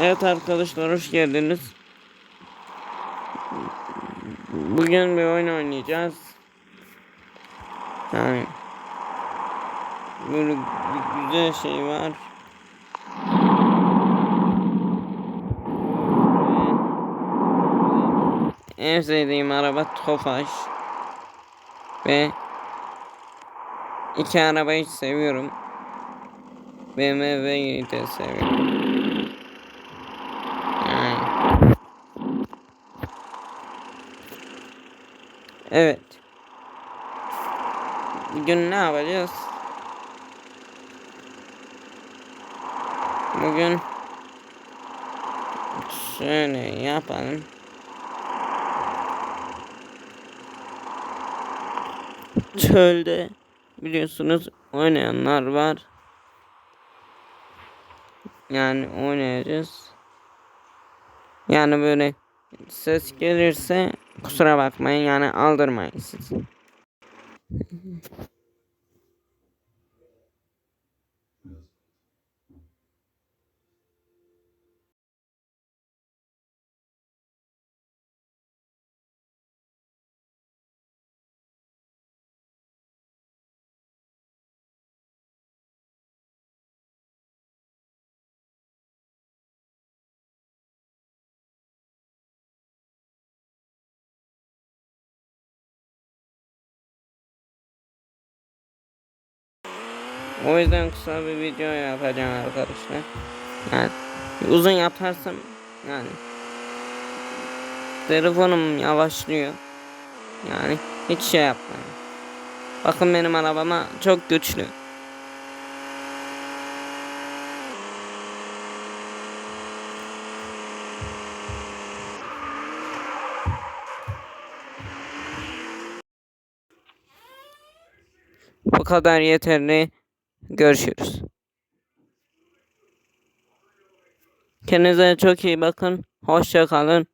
Evet arkadaşlar hoş geldiniz. Bugün bir oyun oynayacağız. Yani böyle bir güzel şey var. En sevdiğim araba Tofaş. Ve iki arabayı seviyorum. BMW'yi de seviyorum. Evet. Bugün ne yapacağız? Bugün şöyle yapalım. Çölde biliyorsunuz oynayanlar var. Yani oynayacağız. Yani böyle ses gelirse kusura bakmayın yani aldırmayın siz. O yüzden kısa bir video yapacağım arkadaşlar. Yani uzun yaparsam yani telefonum yavaşlıyor. Yani hiç şey yapmayın. Bakın benim arabama çok güçlü. Bu kadar yeterli. Görüşürüz. Kendinize çok iyi bakın. Hoşça kalın.